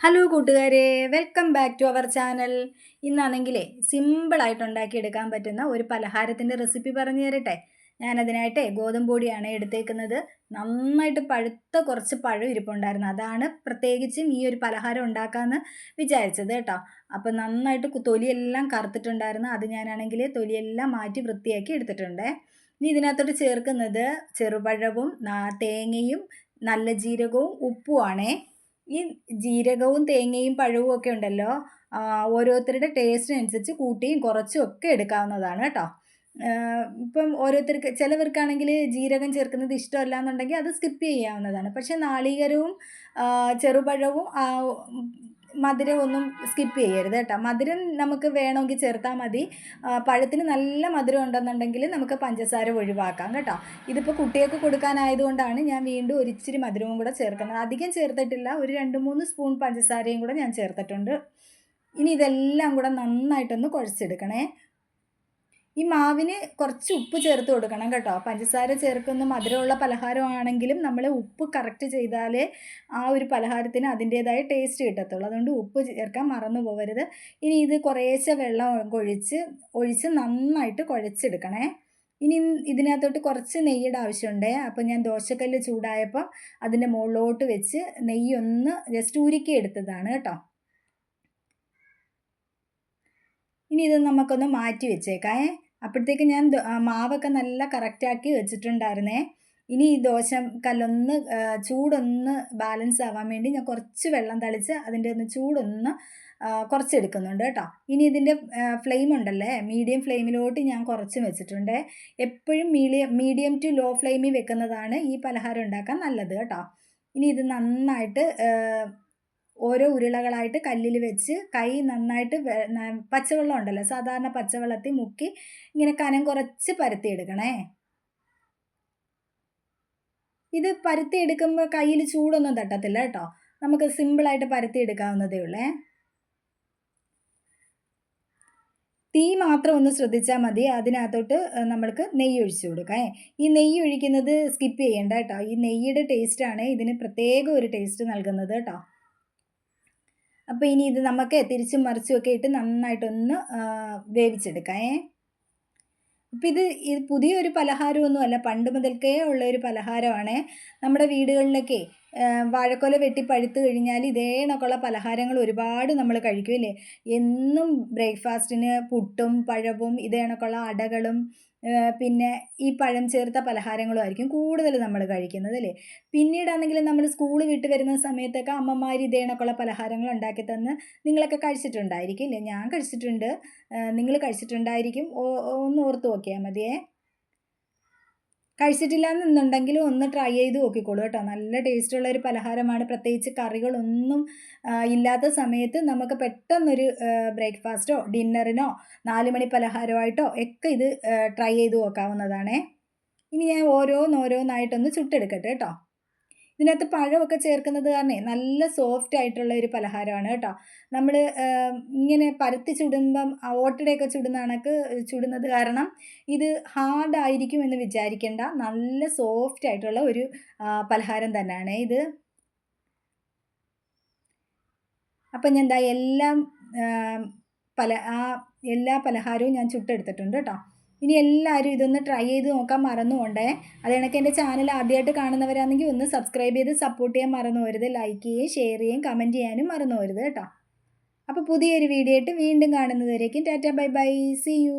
Hello കൂട്ടുകാരെ. Welcome back to our channel ഇന്നാണെങ്കിലേ സിമ്പിളായിട്ട് ഉണ്ടാക്കിയെടുക്കാൻ പറ്റുന്ന ഒരു പലഹാരത്തിന്റെ റെസിപ്പി പറഞ്ഞു തരട്ടെ. ഞാനതിനായിട്ട് ഗോതമ്പ് പൊടിയാണ് എടുത്തേക്കുന്നത്. നന്നായിട്ട് പഴുത്ത കുറച്ച് പഴം ഇരിപ്പുണ്ടായിരുന്നു. അതാണ് പ്രത്യേകിച്ചും ഈ ഒരു പലഹാരം ഉണ്ടാക്കാമെന്ന് വിചാരിച്ചത് കേട്ടോ. അപ്പോൾ നന്നായിട്ട് തൊലിയെല്ലാം കറുത്തിട്ടുണ്ടായിരുന്നു. അത് ഞാനാണെങ്കിൽ തൊലിയെല്ലാം മാറ്റി വൃത്തിയാക്കി എടുത്തിട്ടുണ്ട്. ഇനി ഇതിനകത്തോട്ട് ചേർക്കുന്നത് ചെറുപഴവും തേങ്ങയും നല്ല ജീരകവും ഉപ്പുമാണേ ഈ ജീരകവും തേങ്ങയും പഴവും ഒക്കെ ഉണ്ടല്ലോ ഓരോരുത്തരുടെ ടേസ്റ്റിനനുസരിച്ച് കൂട്ടിയും കുറച്ചും ഒക്കെ എടുക്കാവുന്നതാണ് കേട്ടോ. ഇപ്പം ഓരോരുത്തർക്ക് ചിലവർക്കാണെങ്കിൽ ജീരകം ചേർക്കുന്നത് ഇഷ്ടമല്ല എന്നുണ്ടെങ്കിൽ അത് സ്കിപ്പ് ചെയ്യാവുന്നതാണ്. പക്ഷേ നാളികരവും ചെറുപഴവും മധുരം ഒന്നും സ്കിപ്പ് ചെയ്യരുത് കേട്ടോ. മധുരം നമുക്ക് വേണമെങ്കിൽ ചേർത്താൽ മതി. പഴത്തിന് നല്ല മധുരം ഉണ്ടെന്നുണ്ടെങ്കിൽ നമുക്ക് പഞ്ചസാര ഒഴിവാക്കാം കേട്ടോ. ഇതിപ്പോൾ കുട്ടികൾക്ക് കൊടുക്കാനായതുകൊണ്ടാണ് ഞാൻ വീണ്ടും ഒരിച്ചിരി മധുരവും കൂടെ ചേർക്കുന്നത്. അധികം ചേർത്തിട്ടില്ല. ഒരു രണ്ട് മൂന്ന് സ്പൂൺ പഞ്ചസാരയും കൂടെ ഞാൻ ചേർത്തിട്ടുണ്ട്. ഇനി ഇതെല്ലാം കൂടെ നന്നായിട്ടൊന്ന് കുഴച്ചെടുക്കണേ. ഈ മാവിന് കുറച്ച് ഉപ്പ് ചേർത്ത് കൊടുക്കണം കേട്ടോ. പഞ്ചസാര ചേർക്കുന്ന മധുരമുള്ള പലഹാരമാണെങ്കിലും നമ്മൾ ഉപ്പ് കറക്റ്റ് ചെയ്താലേ ആ ഒരു പലഹാരത്തിന് അതിന്റേതായ ടേസ്റ്റ് കിട്ടത്തുള്ളൂ. അതുകൊണ്ട് ഉപ്പ് ചേർക്കാൻ മറന്നു പോകരുത് ഇനി ഇത് കുറേശ്ശെ വെള്ളം ഒഴിച്ച് ഒഴിച്ച് നന്നായിട്ട് കുഴച്ചെടുക്കണേ. ഇനി ഇതിനകത്തോട്ട് കുറച്ച് നെയ്യുടെ ആവശ്യമുണ്ട്. അപ്പോൾ ഞാൻ ദോശക്കല്ല് ചൂടായപ്പോൾ അതിന്റെ മുകളിലോട്ട് വെച്ച് നെയ്യൊന്ന് ജസ്റ്റ് ഉരുക്കി എടുത്തതാണ് കേട്ടോ. ഇനി ഇത് നമുക്കൊന്ന് മാറ്റി വെച്ചേക്കാം അപ്പോഴത്തേക്ക് ഞാൻ മാവൊക്കെ നല്ല കറക്റ്റാക്കി വെച്ചിട്ടുണ്ടായിരുന്നേ. ഇനി ഈ ദോശ കല്ലൊന്ന് ചൂടൊന്ന് ബാലൻസ് ആവാൻ വേണ്ടി ഞാൻ കുറച്ച് വെള്ളം തളിച്ച് അതിന്റെ ഒന്ന് ചൂടൊന്ന് കുറച്ചെടുക്കുന്നുണ്ട് കേട്ടോ. ഇനി ഇതിന്റെ ഫ്ലെയിം ഉണ്ടല്ലേ? മീഡിയം ഫ്ലെയിമിലോട്ട് ഞാൻ കുറച്ചും വെച്ചിട്ടുണ്ട്. എപ്പോഴും മീഡിയം മീഡിയം ടു ലോ ഫ്ലെയിമിൽ വെക്കുന്നതാണ് ഈ പലഹാരം ഉണ്ടാക്കാൻ നല്ലത് കേട്ടോ. ഇനി ഇത് നന്നായിട്ട് ഓരോ ഉരുളകളായിട്ട് കല്ലിൽ വെച്ച് കൈ നന്നായിട്ട് പച്ചവെള്ളം ഉണ്ടല്ലോ സാധാരണ പച്ചവെള്ളത്തിൽ മുക്കി ഇങ്ങനെ കനം കുറച്ച് പരത്തിയെടുക്കണേ ഇത് പരത്തി എടുക്കുമ്പോൾ കയ്യിൽ ചൂടൊന്നും തട്ടത്തില്ല കേട്ടോ. നമുക്ക് സിമ്പിളായിട്ട് പരത്തി എടുക്കാവുന്നതേ ഉള്ളേ. തീ മാത്രം ഒന്ന് ശ്രദ്ധിച്ചാൽ മതി അതിനകത്തോട്ട് നമ്മൾക്ക് നെയ്യ് ഒഴിച്ചു കൊടുക്കാം. ഈ നെയ്യ് ഒഴിക്കുന്നത് സ്കിപ്പ് ചെയ്യേണ്ട കേട്ടോ. ഈ നെയ്യുടെ ടേസ്റ്റാണ് ഇതിന് പ്രത്യേക ഒരു ടേസ്റ്റ് നൽകുന്നത് കേട്ടോ. അപ്പോൾ ഇനി ഇത് നമുക്ക് തിരിച്ചും മറിച്ചും ഒക്കെ ഇട്ട് നന്നായിട്ടൊന്ന് വേവിച്ചെടുക്കാം ഇപ്പം ഇത് ഇത് പുതിയൊരു പലഹാരമൊന്നുമല്ല പണ്ട് മുതൽക്കേ ഉള്ള ഒരു പലഹാരമാണ്. നമ്മുടെ വീടുകളിലൊക്കെ വാഴക്കൊല വെട്ടി പഴുത്ത് കഴിഞ്ഞാൽ ഇതേ കണക്കുള്ള പലഹാരങ്ങൾ ഒരുപാട് നമ്മൾ കഴിക്കുമല്ലേ എന്നും ബ്രേക്ക്ഫാസ്റ്റിന് പുട്ടും പഴവും ഇതേ കണക്കുള്ള അടകളും പിന്നെ ഈ പഴം ചേർത്ത പലഹാരങ്ങളും ആയിരിക്കും കൂടുതൽ നമ്മൾ കഴിക്കുന്നത് അല്ലേ? പിന്നീടാണെങ്കിൽ നമ്മൾ സ്കൂൾ വിട്ട് വരുന്ന സമയത്തൊക്കെ അമ്മമാർ ഇതേ കണക്കുള്ള പലഹാരങ്ങൾ ഉണ്ടാക്കി തന്ന് നിങ്ങളൊക്കെ കഴിച്ചിട്ടുണ്ടായിരിക്കും അല്ലേ? ഞാൻ കഴിച്ചിട്ടുണ്ട്. നിങ്ങൾ കഴിച്ചിട്ടുണ്ടായിരിക്കും. ഒന്ന് ഓർത്ത് നോക്കിയാൽ മതിയേ. കഴിച്ചിട്ടില്ല എന്നുണ്ടെങ്കിൽ ഒന്ന് ട്രൈ ചെയ്ത് നോക്കിക്കോളൂ കേട്ടോ. നല്ല ടേസ്റ്റുള്ള ഒരു പലഹാരമാണ്. പ്രത്യേകിച്ച് കറികളൊന്നും ഇല്ലാത്ത സമയത്ത് നമുക്ക് പെട്ടെന്നൊരു ബ്രേക്ക്ഫാസ്റ്റോ ഡിന്നറിനോ നാലുമണി പലഹാരമായിട്ടോ ഒക്കെ ഇത് ട്രൈ ചെയ്ത് നോക്കാവുന്നതാണേ. ഇനി ഞാൻ ഓരോന്നോരോന്നായിട്ടൊന്ന് ചുട്ടെടുക്കട്ടെ കേട്ടോ. ഇതിനകത്ത് പഴമൊക്കെ ചേർക്കുന്നത് കാരണേ നല്ല സോഫ്റ്റ് ആയിട്ടുള്ള ഒരു പലഹാരമാണ് കേട്ടോ. നമ്മൾ ഇങ്ങനെ പരത്തി ചുടുമ്പം ഓട്ടടയൊക്കെ ചുടുന്ന കണക്ക് ചുടുന്നത് കാരണം ഇത് ഹാർഡായിരിക്കും എന്ന് വിചാരിക്കേണ്ട. നല്ല സോഫ്റ്റ് ആയിട്ടുള്ള ഒരു പലഹാരം തന്നെയാണ് ഇത്. അപ്പം ഞാൻ എന്താ എല്ലാം പല ആ എല്ലാ പലഹാരവും ഞാൻ ചുട്ടെടുത്തിട്ടുണ്ട് കേട്ടോ. ഇനി എല്ലാവരും ഇതൊന്ന് ട്രൈ ചെയ്ത് നോക്കാൻ മറന്നുകൊണ്ടേ. അത് കണക്ക് എന്റെ ചാനൽ ആദ്യമായിട്ട് കാണുന്നവരാണെങ്കിൽ ഒന്ന് സബ്സ്ക്രൈബ് ചെയ്ത് സപ്പോർട്ട് ചെയ്യാൻ മറന്നു പോരുത് ലൈക്ക് ചെയ്യുകയും ഷെയർ ചെയ്യുകയും കമന്റ് ചെയ്യാനും മറന്നു പോരുത് കേട്ടോ. അപ്പോൾ പുതിയൊരു വീഡിയോ ആയിട്ട് വീണ്ടും കാണുന്നതുവരേക്കും tata bye bye see you